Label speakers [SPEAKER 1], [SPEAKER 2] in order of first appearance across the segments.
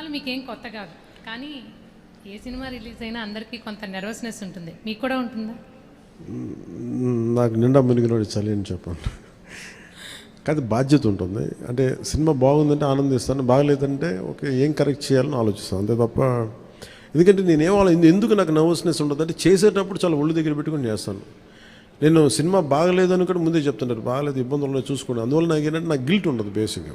[SPEAKER 1] సినిమాలు మీకేం కొత్త కాదు. కానీ ఏ సినిమా రిలీజ్ అయినా అందరికీ కొంత నెర్వస్నెస్ ఉంటుంది. మీకు కూడా ఉంటుందా?
[SPEAKER 2] నాకు నిండా మునిగినోడి చలి అని చెప్పండి. కాదు బాధ్యత ఉంటుంది. అంటే సినిమా బాగుందంటే ఆనందిస్తాను బాగలేదంటే ఓకే ఏం కరెక్ట్ చేయాలని ఆలోచిస్తాను. అంతే తప్ప ఎందుకంటే నేనేం ఆలో ఎందుకు నాకు నర్వస్నెస్ ఉంటుంది అంటే చేసేటప్పుడు చాలా ఒళ్ళు దగ్గర పెట్టుకుని చేస్తాను. నేను సినిమా బాగలేదని కూడా ముందే చెప్తుంటారు బాగలేదు ఇబ్బందులు ఉన్నాయి చూసుకోండి. అందువల్ల నాకు ఏంటంటే నాకు గిల్ట్ ఉండదు బేసిక్గా.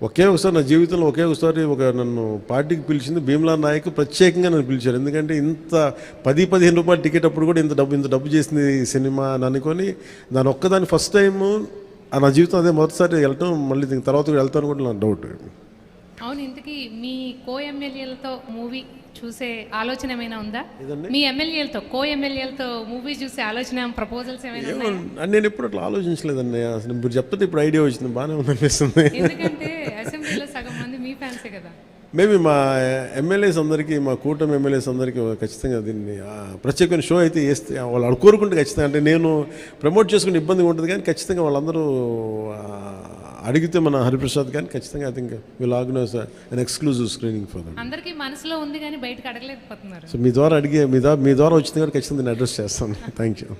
[SPEAKER 2] ఒకే ఒకసారి నా జీవితంలో ఒకే ఒకసారి ఒక నన్ను పార్టీకి పిలిచింది భీమ్లా నాయక్ ప్రత్యేకంగా నన్ను పిలిచారు. ఎందుకంటే ఇంత పది పదిహేను రూపాయల టికెట్ అప్పుడు కూడా ఇంత డబ్బు ఇంత డబ్బు చేసింది ఈ సినిమా అని అనుకొని దాని ఒక్కదాని ఫస్ట్ టైము నా జీవితం అదే మొదటిసారి వెళ్ళటం మళ్ళీ దీని తర్వాత కూడా వెళ్తాను కూడా నా డౌట్
[SPEAKER 1] అవును ఇంతకీ మీ కో ఎమ్మెల్యేలతో మూవీ చూసే ఆలోచన ఏమైనా ఉందా? మీ ఎమ్మెల్యేలతో కో ఎమ్మెల్యేలతో మూవీ చూసే ఆలోచన ప్రపోజల్స్ ఏమైనా
[SPEAKER 2] నేను ఎప్పుడు అట్లా ఆలోచించలేదండి అసలు మీరు చెప్తే ఇప్పుడు ఐడియా వచ్చింది బాగానే ఉందనిపిస్తుంది.
[SPEAKER 1] ఎందుకంటే అసెంబ్లీలో సగం మంది మీ ఫ్యాన్సే కదా
[SPEAKER 2] మేబీ మా ఎమ్మెల్యేస్ అందరికీ మా కూటమి ఎమ్మెల్యేస్ అందరికీ ఖచ్చితంగా దీన్ని ప్రత్యేకమైన షో అయితే వేస్తే వాళ్ళు కోరుకుంటే ఖచ్చితంగా. అంటే నేను ప్రమోట్ చేసుకునే ఇబ్బందిగా ఉంటుంది కానీ ఖచ్చితంగా వాళ్ళందరూ అడిగితే మన హరిప్రసాద్ కానీ ఖచ్చితంగా I think will organise an exclusive screening for
[SPEAKER 1] అందరికీ మనసులో ఉంది కానీ బయటకు అడగలేకపోతున్నారు.
[SPEAKER 2] సో మీ ద్వారా అడిగే మీ ద్వారా మీ ద్వారా వచ్చింది కూడా ఖచ్చితంగా నేను అడ్రస్ చేస్తాను. Thank you